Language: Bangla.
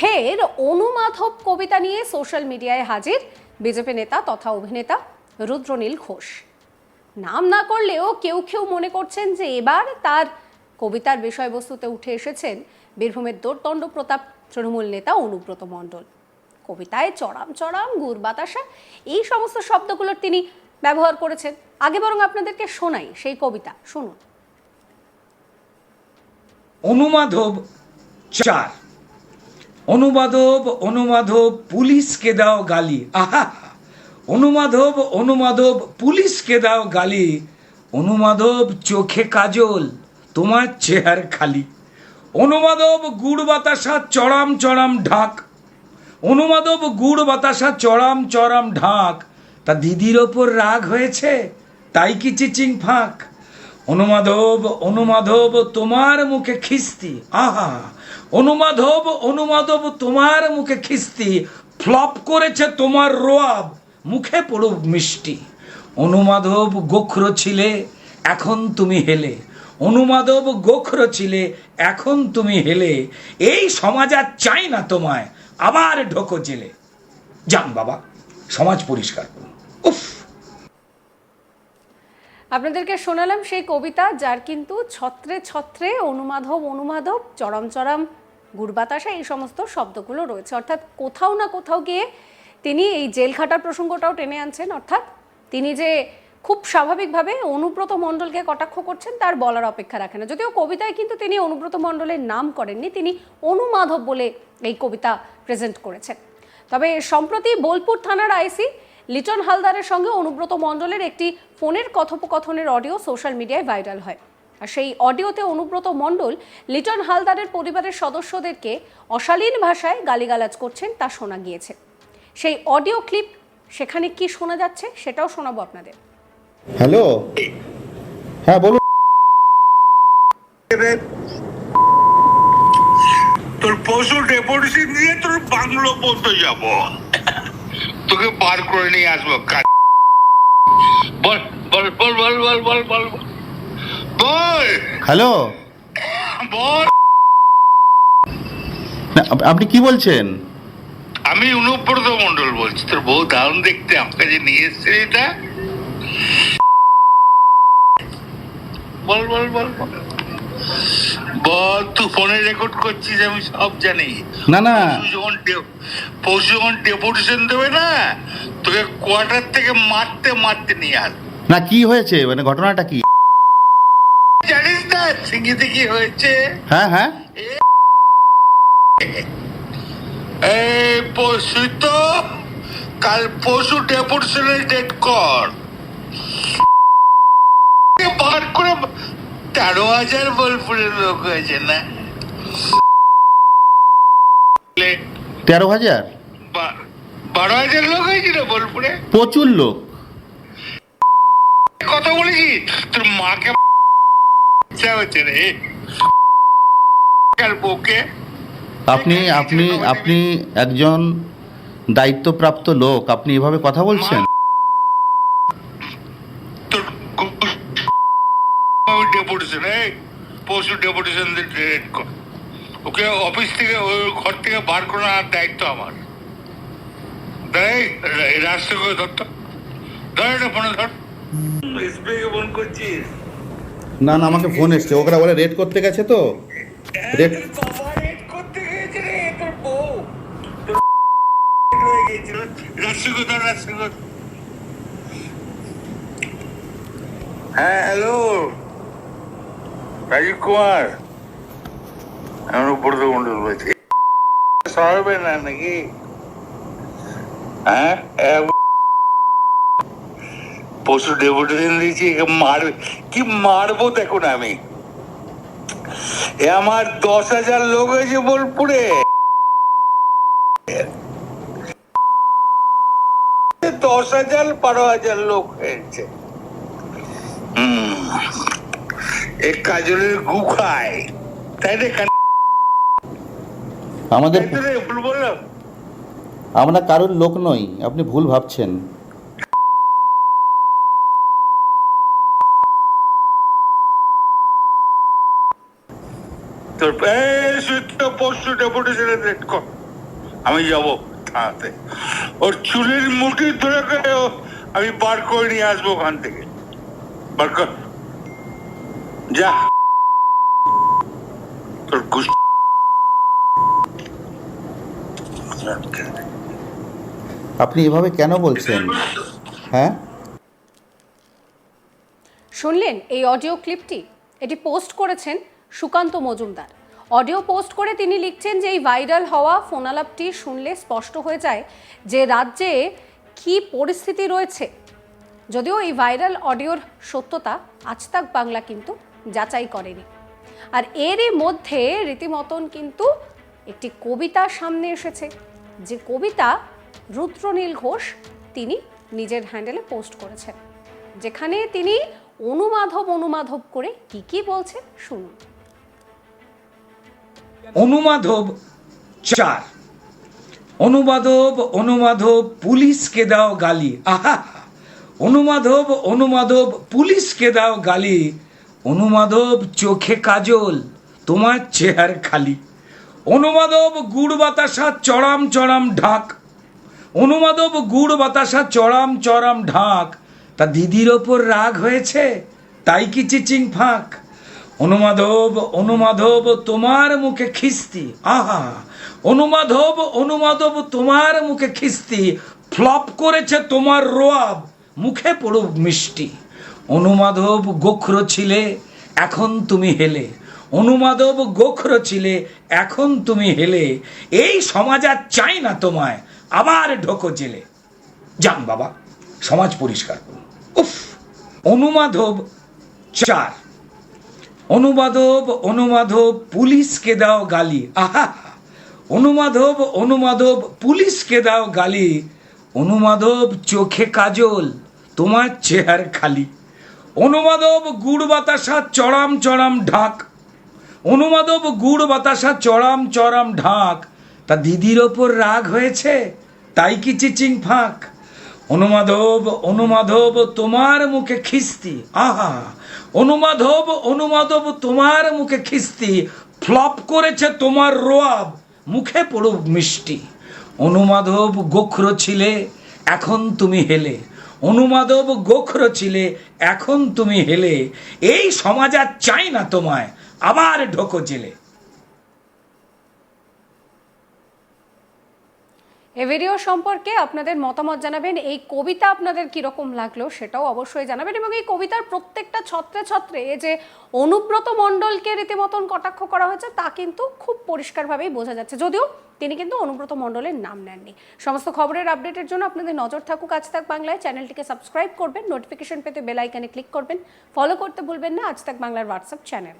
ফের অনুমাধব কবিতা নিয়ে সোশ্যাল মিডিয়ায় হাজির বিজেপি নেতা তথা অভিনেতা রুদ্রনীল ঘোষ। নাম না করলেও কেউ কেউ মনে করছেন যে এবার তার কবিতার বিষয়বস্তুতে উঠে এসেছেন বীরভূমের দোর্দণ্ড প্রতাপ তৃণমূল নেতা অনুব্রত মণ্ডল। কবিতায় চড়াম চড়াম, গুড় বাতাসা, এই সমস্ত শব্দগুলোর তিনি ব্যবহার করেছেন। আগে বরং আপনাদেরকে শোনাই সেই কবিতা, শুনুন। অনুমাধব চার। অনুমাধব অনুমাধব, পুলিশকে দাও গালি। আহা! অনুমাধব অনুমাধব, পুলিশকে দাও গালি। অনুমাধব, চোখে কাজল, তোমার চেহার খালি। অনুমাধব, গুড় বাতাসা, চড়াম চড়াম ঢাক। অনুমাধব, গুড় বাতাসা, চড়াম চড়াম ঢাক। তা দিদির ওপর রাগ হয়েছে? তাই কি চিচিং ফাঁক? অনুমাধব অনুমাধব, তোমার মুখে খিস্তি। আহা! অনুমাধব অনুমাধব তোমার মুখে খিস্তি, ফ্লপ করেছে তোমার রোয়াব, মুখে পড়ুক মিষ্টি। অনুমাধব গোখর ছিলে, এখন তুমি হেলে। অনুমাধব গোখর ছিলে, এখন তুমি হেলে। এই সমাজ আর চাই না তোমায়, আবার ঢোকো জেলে। যান বাবা, সমাজ পরিষ্কার উফ! আপনাদেরকে শোনালাম সেই কবিতা, যার কিন্তু ছত্রে ছত্রে অনুমাধব অনুমাধব, চরম চরম গুড়বাতাসা এই সমস্ত শব্দগুলো রয়েছে। অর্থাৎ কোথাও না কোথাও গিয়ে তিনি এই জেল খাটার প্রসঙ্গটাও টেনে আনছেন। অর্থাৎ তিনি যে খুব স্বাভাবিকভাবে অনুব্রত মণ্ডলকে কটাক্ষ করছেন, তার বলার অপেক্ষা রাখে না। যদিও কবিতায় কিন্তু তিনি অনুব্রত মণ্ডলের নাম করেননি, তিনি অনুমাধব বলে এই কবিতা প্রেজেন্ট করেছেন। তবে সম্প্রতি বোলপুর থানার আইসি লিটন হালদারের সঙ্গে অনুব্রত মণ্ডলের একটি ফোনের কথোপকথনের অডিও সোশ্যাল মিডিয়ায় ভাইরাল হয়। আর সেই অডিওতে অনুব্রত মণ্ডল লিটন হালদারের পরিবারের সদস্যদেরকে অশালীন ভাষায় গালিগালাজ করছেন তা শোনা গিয়েছে। সেই অডিও ক্লিপ সেখানে কি শোনা যাচ্ছে সেটাও শোনাবো আপনাদের। হ্যালো? হ্যাঁ বলুন। তোর পশু ডেপুটেশন দিয়ে তোর বাংলো পর্যন্ত যাব। তোকে বার করে নিয়ে আসব। বল বল বল বল বল বল বল। বল। হ্যালো? বল। না, আপনি কি বলছেন? আমি অনুব্রত মন্ডল বলছি। তোর বউ দারুণ দেখতে আমাকে যে নিয়ে এসছে এটা? বল বল বল বল। তুই ফোনে রেকর্ড করছিস আমি সব জানি। না না। যখন পরশু যখন ডেপুটেশন দেবে না তোকে কোয়ার্টার থেকে মারতে মারতে নিয়ে আস। না কি হয়েছে? মানে ঘটনাটা কি? সিঙ্গিতে কি হয়েছে। হ্যাঁ হ্যাঁ। এই পরশু তো কাল পরশু ডেট কর। বার করে তেরো হাজার বোলপুরের লোক হয়েছে না? তেরো হাজার? বারো হাজার লোক হয়েছিল বোলপুরে? প্রচুর লোক। কথা বলেছি তোর মাকে ইচ্ছা হচ্ছে রে বউকে আপনি আপনি আপনি একজন দায়িত্বপ্রাপ্ত লোক আপনি এভাবে কথা বলছেন? ডেপুটেশন এই পরশু ডেপুটেশন রেড কর ওকে অফিস থেকে ওই ঘর থেকে বার করার দায়িত্ব আমার। রাস্তা করে ধর এটা ফোনে ধর। স্প্রে ফোন করছিস? না না আমাকে ফোন এসছে। ওরা বলে রেড করতে গেছে তো? রেড হ্যাঁ হ্যালো রাজীব কুমার। আমার উপর তো মন্ডল বলছি সরবে না নাকি? হ্যাঁ? পশু ডেপুটেশন দিয়েছি মারবে। কি মারবো দেখুন আমি। এ আমার দশ হাজার লোক হয়েছে বোলপুরে। দশ হাজার বারো হাজার লোক হয়েছে। এ কাজলের গু খায়। তাই আমাদের ভুল বললাম। আমরা কারোর লোক নই আপনি ভুল ভাবছেন। তোর পরশু ডেপুটেশনের রেট কর। আমি যাব থানাতে। ওর চুলের মুঠি ধরে করে আমি বার করে নিয়ে আসব ওখান থেকে। বার কর। যা। তোর গুস আপনি এভাবে কেন বলছেন? হ্যাঁ? শুনলেন এই অডিও ক্লিপটি? এটি পোস্ট করেছেন সুকান্ত মজুমদার। অডিও পোস্ট করে তিনি লিখছেন যে এই ভাইরাল হওয়া ফোনালাপটি শুনলে স্পষ্ট হয়ে যায় যে রাজ্যে কি পরিস্থিতি রয়েছে। যদিও এই ভাইরাল অডিওর সত্যতা আজ তাক বাংলা কিন্তু যাচাই করেনি। আর এরই মধ্যে রীতিমতন কিন্তু একটি কবিতা সামনে এসেছে। যে কবিতা রুদ্রনীল ঘোষ তিনি নিজের হ্যান্ডেলে পোস্ট করেছেন। যেখানে তিনি অনুমাধব অনুমাধব করে কি কি বলছেন শুনুন। অনুমাধব চার। অনুমাধব অনুমাধব পুলিশকে দাও গালি। আহা! অনুমাধব অনুমাধব পুলিশকে দাও গালি। অনুমাধব চোখে কাজল, তোমার চেহার খালি। অনুমাধব গুড় বাতাসা চড়াম চড়াম ঢাক। অনুমাধব গুড় বাতাসা চড়াম চড়াম ঢাক। তা দিদির ওপর রাগ হয়েছে? তাই কি চিচিং ফাঁক? অনুমাধব অনুমাধব তোমার মুখে খিস্তি। আহা, অনুমাধব অনুমাধব তোমার মুখে খিস্তি। ফ্লপ করেছে তোমার রোয়াব, মুখে পড়ুক মিষ্টি। অনুমাধব গোখর ছিলে, এখন তুমি হেলে। অনুমাধব গোখর ছিলে, এখন তুমি হেলে। এই সমাজ আর চাই না তোমায়, আবার ঢোকো জেলে। যান বাবা, সমাজ পরিষ্কার করুন। উফ, অনুমাধব চার। অনুমাধব অনুমাধব, পুলিশকে দাও গালি। আহা! অনুমাধব অনুমাধব, পুলিশকে দাও গালি। অনুমাধব, চোখে কাজল, তোমার চেহার খালি। অনুমাধব, গুড় বাতাসা, চড়াম চড়াম ঢাক। অনুমাধব, গুড় বাতাসা, চড়াম চড়াম ঢাক। তা দিদির ওপর রাগ হয়েছে? তাই কি চিচিং ফাঁক? অনুমাধব অনুমাধব, তোমার মুখে খিস্তি। আহা! অনুমাধব অনুমাধব তোমার মুখে খিস্তি, ফ্লপ করেছে তোমার রোয়াব, মুখে পড়ুক মিষ্টি। অনুমাধব গোখর ছিলে, এখন তুমি হেলে। অনুমাধব গোখর ছিলে, এখন তুমি হেলে। এই সমাজ আর চাই না তোমায়, আবার ঢোকো জেলে। এই ভিডিও সম্পর্কে আপনাদের মতামত জানাবেন। এই কবিতা আপনাদের কীরকম লাগল সেটাও অবশ্যই জানাবেন এবং এই কবিতার প্রত্যেকটা ছত্রে ছত্রে যে অনুব্রত মণ্ডলকে রীতিমতন কটাক্ষ করা হয়েছে, তা কিন্তু খুব পরিষ্কারভাবেই বোঝা যাচ্ছে। যদিও তিনি কিন্তু অনুব্রত মণ্ডলের নাম নেননি। সমস্ত খবরের আপডেটের জন্য আপনাদের নজর থাকুক আজ তাক বাংলায়। চ্যানেলটিকে সাবস্ক্রাইব করবেন, নোটিফিকেশন পেতে বেল আইকনে ক্লিক করবেন। ফলো করতে ভুলবেন না, আজ তাক বাংলার হোয়াটসঅ্যাপ চ্যানেল